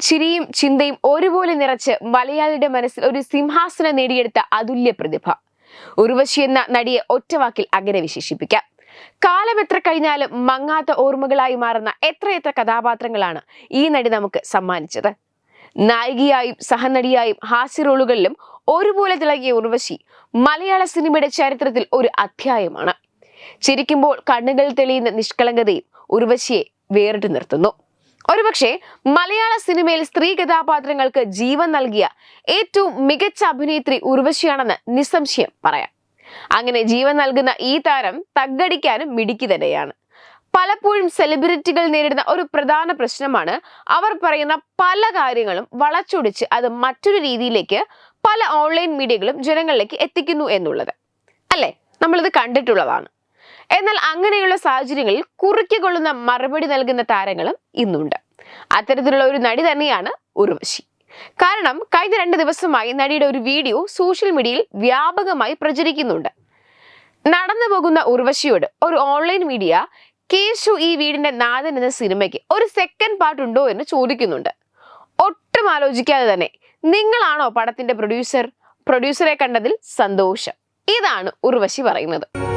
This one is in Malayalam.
ചിരിയും ചിന്തയും ഒരുപോലെ നിറച്ച് മലയാളിയുടെ മനസ്സിൽ ഒരു സിംഹാസനം നേടിയെടുത്ത അതുല്യ പ്രതിഭ. ഉർവശി എന്ന നടിയെ ഒറ്റവാക്കിൽ അങ്ങനെ വിശേഷിപ്പിക്കാം. കാലം എത്ര കഴിഞ്ഞാലും മങ്ങാത്ത ഓർമ്മകളായി മാറുന്ന എത്രയെത്ര കഥാപാത്രങ്ങളാണ് ഈ നടി നമുക്ക് സമ്മാനിച്ചത്. നായികയായും സഹനടിയായും ഹാസ്യ റോളുകളിലും ഒരുപോലെ തിളങ്ങിയ ഉർവശി മലയാള സിനിമയുടെ ചരിത്രത്തിൽ ഒരു അധ്യായമാണ്. ചിരിക്കുമ്പോൾ കണ്ണുകൾ തെളിയുന്ന നിഷ്കളങ്കതയും ഉർവശിയെ വേറിട്ട് നിർത്തുന്നു. ഒരുപക്ഷെ മലയാള സിനിമയിൽ സ്ത്രീ കഥാപാത്രങ്ങൾക്ക് ജീവൻ നൽകിയ ഏറ്റവും മികച്ച അഭിനേത്രി ഉർവശിയാണെന്ന് നിസ്സംശയം പറയാം. അങ്ങനെ ജീവൻ നൽകുന്ന ഈ താരം തగ్గടിക്കാനും മിടുക്കി തന്നെയാണ്. പലപ്പോഴും സെലിബ്രിറ്റികൾ നേരിടുന്ന ഒരു പ്രധാന പ്രശ്നമാണ് അവർ പറയുന്ന പല കാര്യങ്ങളും വളച്ചൊടിച്ച് അത് മറ്റൊരു രീതിയിലേക്ക് പല ഓൺലൈൻ മീഡിയകളും ജനങ്ങളിലേക്ക് എത്തിക്കുന്നു എന്നുള്ളത്. അല്ലേ? നമ്മളിത് കണ്ടിട്ടുള്ളതാണ്. എന്നാൽ അങ്ങനെയുള്ള സാഹചര്യങ്ങളിൽ കുറുക്കിക്കൊള്ളുന്ന മറുപടി നൽകുന്ന താരങ്ങളും ഇന്നുണ്ട്. അത്തരത്തിലുള്ള ഒരു നടി തന്നെയാണ് ഉർവശി. കാരണം കഴിഞ്ഞ രണ്ട് ദിവസമായി നടിയുടെ ഒരു വീഡിയോ സോഷ്യൽ മീഡിയയിൽ വ്യാപകമായി പ്രചരിക്കുന്നുണ്ട്. നടന്നു പോകുന്ന ഉർവശിയോട് ഒരു ഓൺലൈൻ മീഡിയ കേശു ഈ വീടിന്റെ നാഥൻ എന്ന സിനിമയ്ക്ക് ഒരു സെക്കൻഡ് പാർട്ട് ഉണ്ടോ എന്ന് ചോദിക്കുന്നുണ്ട്. ഒട്ടും ആലോചിക്കാതെ തന്നെ നിങ്ങളാണോ പടത്തിന്റെ പ്രൊഡ്യൂസർ പ്രൊഡ്യൂസറെ കണ്ടതിൽ സന്തോഷം. ഇതാണ് ഉർവശി പറയുന്നത്.